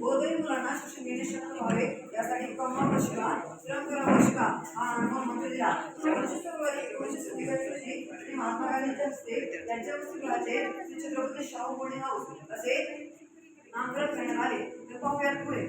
गोरगरीब मुलांना शिक्षण घेण्यास शक्य व्हावे यासाठी श्रम हा अनुभव मंत्र दिला पंचवीस फेब्रुवारी एकोणीसशे सत्तेचाळीस रोजी श्री महात्मा गांधींच्या हस्ते त्यांच्या श्री छत्रपती शाहू पुणे हाऊस असे नामकरण करण्यात आले. तर पाहूयात पुढे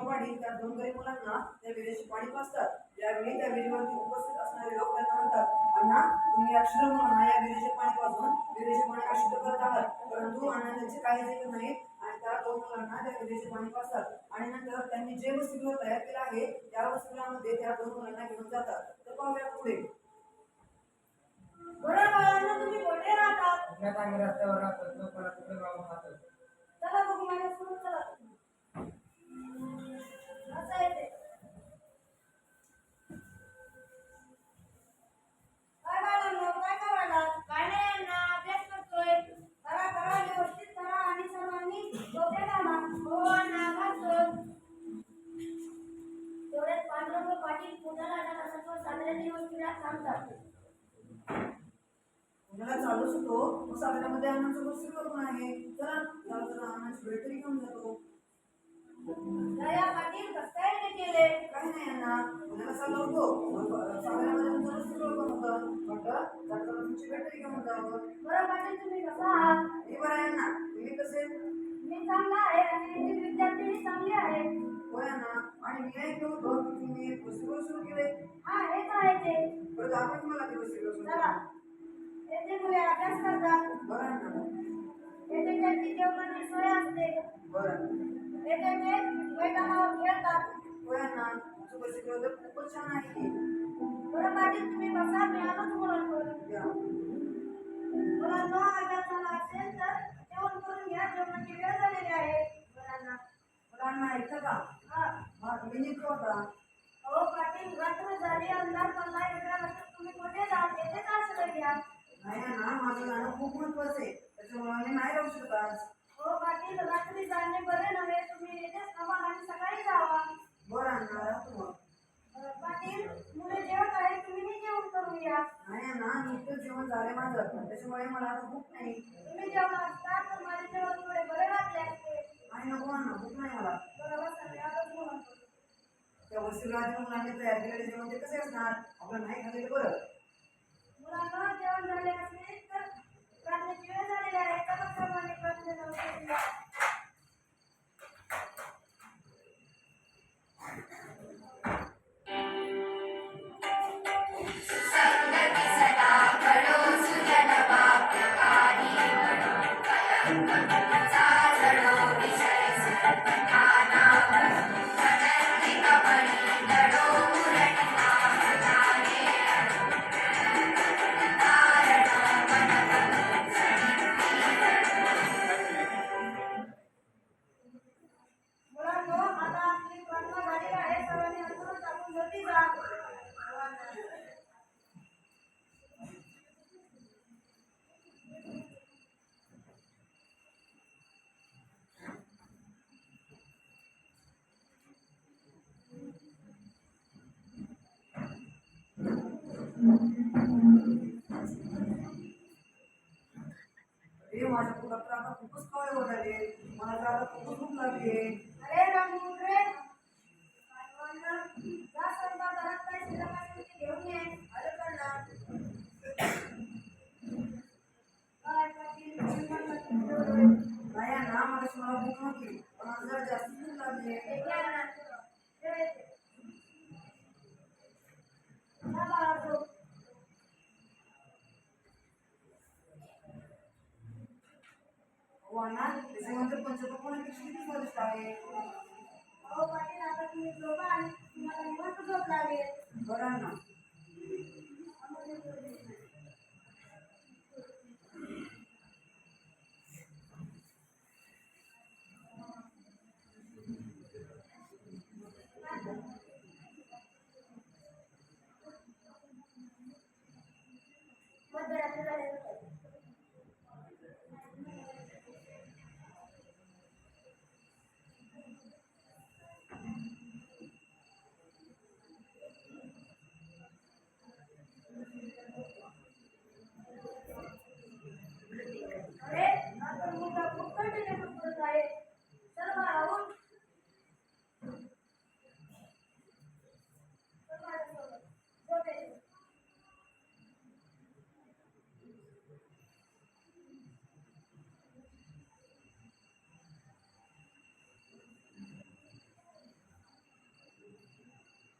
पाणी त्या दोन गरीब मुलांना त्या विहिरीचे पाणी पाजतात. यावेळी त्या विजेवरती उपस्थित असणारे लोक म्हणतात अण्णा तुम्ही अक्षर मुलांना या विहिरीचे पाणी अशुद्ध करत आहात. परंतु अण्णा त्यांचे काही ऐकत नाही आणि त्या दोन मुलांना त्या विहिरीचे पाणी पाजतात आणि नंतर त्यांनी जे वसतिगृह तयार केलं आहे त्या वसतिगृहामध्ये त्या दोन मुलांना घेऊन जातात. तर पाहूया पुढे. पुण्यात आम्ही रस्त्यावर राहतो लोकांना कुठे बाबा खातो सांगतात मुलाला चालूच होतो मग सागरामध्ये अण्णाचं वसतिगृह पण आहे. चला चला चला अण्णाची भेट तरी घेऊन जातो. दया पाटील कसं काय रे केले? काही नाही अण्णा. मुलाला चालला होतो सागरामध्ये वसतिगृह पण होतं म्हटलं जाताना तुमची तरी घेऊन जावं. बरं पाटील तुम्ही कसा आहात मी बरं आहे ना तुम्ही कसे? मी चांगला आहे आणि आपण मला सुरू चला. येथे मुले अभ्यास करतात बरं. येथे त्यांची जेवणाची सोय असते. बरं. येथे ते मैदानावर खेळतात. होय ना खूपच छान आहे बरं पाटील तुम्ही बसा मी आलोच मुलांकडून या. मुलांना अभ्यास झाला असेल तर जेवण करून घ्या जेवणाची वेळ झालेली आहे मुलांना. मुलांना ऐकतं का? हा. तुम्ही निघतो होता अहो पाटील रात्र झाली अंधार पडला एवढ्या रात्री तुम्ही कुठे जात येथे का आश्रय घ्या नाही ना माझं गाणं खूप महत्वाचं आहे. त्याच्यामुळे आम्ही नाही राहू शकत आज. हो पाटील रात्री जाणे बरे नव्हे. तुम्ही येथेच थांबा आणि सकाळी जावा. बरं अण्णा राहतो मग. अं, पाटील मुले जेवत आहे तुम्ही जेवण करून या नाही ना नुकतंच जेवण झाले माझं. त्याच्यामुळे मला आता भूक नाही. तुम्ही जेवण असता तर माझे जेवण थोडे बरे वाटले असते. नाही नको अण्णा भूक नाही मला. बरोबर सगळे आलोच मुलांकडून त्या वसतिगृहातील मुलांनी तयार केलेले जेवण ते कसे असणार? आपलं नाही खाल्लेलं बरं. जरा जास्त भूक लागली आहे हे घ्या ना. ठेव येथे. जा बाळा, झोप. हो अण्णा त्याच्यानंतर पंचपक्वान किती स्वादिष्ट आहे अहो पाटील आता तुम्ही झोपा आणि तुम्हाला निवांत झोप लागेल बरं अण्णा आम्हाला झोप येत नाही.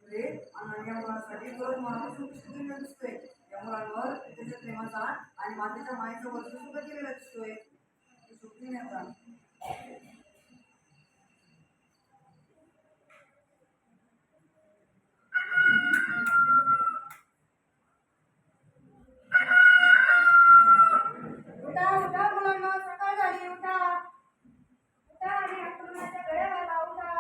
आणि या मुलांसाठी दररोज मनापासून सुद्धा दिसतोय या मुलांवर त्याच्या प्रेमाचा आणि मातेच्या मायेचा वर्ष सुद्धा केलेला दिसतोय. सुटली नाही आता उठा उठा मुलांना सकाळ झाली उठा उठा आणि अंथरुणाच्या घड्या घाला उठा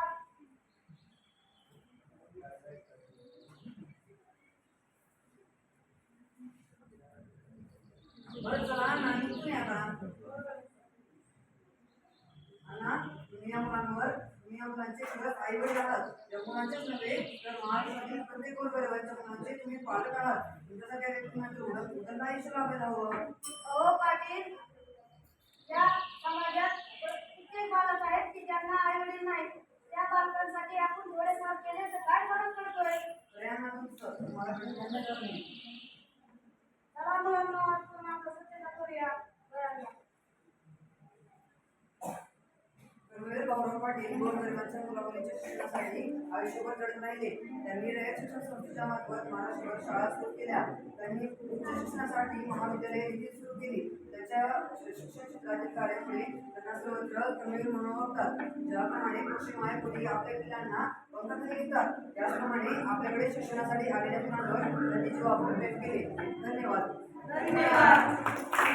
बरं चला नाही तुम्ही आता या मुलांचे खरंच आई वडील आहात. या मुलांचेच नव्हे तर महाराष्ट्रातील प्रत्येक मुलांचे तुम्ही पालक आहात. तुमच्यासारख्या व्यक्तीमध्ये उडत उदंड आयुष्य लाभायला हवं. अहो पाटील या समाजात कित्येक बालक आहेत की ज्यांना आई वडील नाहीत त्या बालकांसाठी आपण थोडेफार केले तर काय फरक पडतोय? तुमचं तुम्हाला काही धन्य करणे चला मुलांना आपण आपलं सत्यता करूया बरं. कर्मवीर भाऊराव पाटील गोरगरिबांच्या मुलामुलींच्या शिक्षणासाठी आयुष्यभर लढत राहिले. त्यांनी रयत शिक्षण संस्थेच्या मार्फत महाराष्ट्रभर शाळा सुरू केल्या. त्यांनी उच्च शिक्षणासाठी महाविद्यालये देखील सुरू केली. त्याच्या शिक्षण क्षेत्रातील कार्यामुळे त्यांना सर्वत्र कमी म्हणून ओळखतात. ज्याप्रमाणे पश्चिम मायपुरी आपल्या पिलांना पंखाखाली घेतात त्याचप्रमाणे आपल्याकडे शिक्षणासाठी आलेल्या मुलांवर त्यांनी जीव आपण व्यक्त केले. धन्यवाद. धन्यवाद.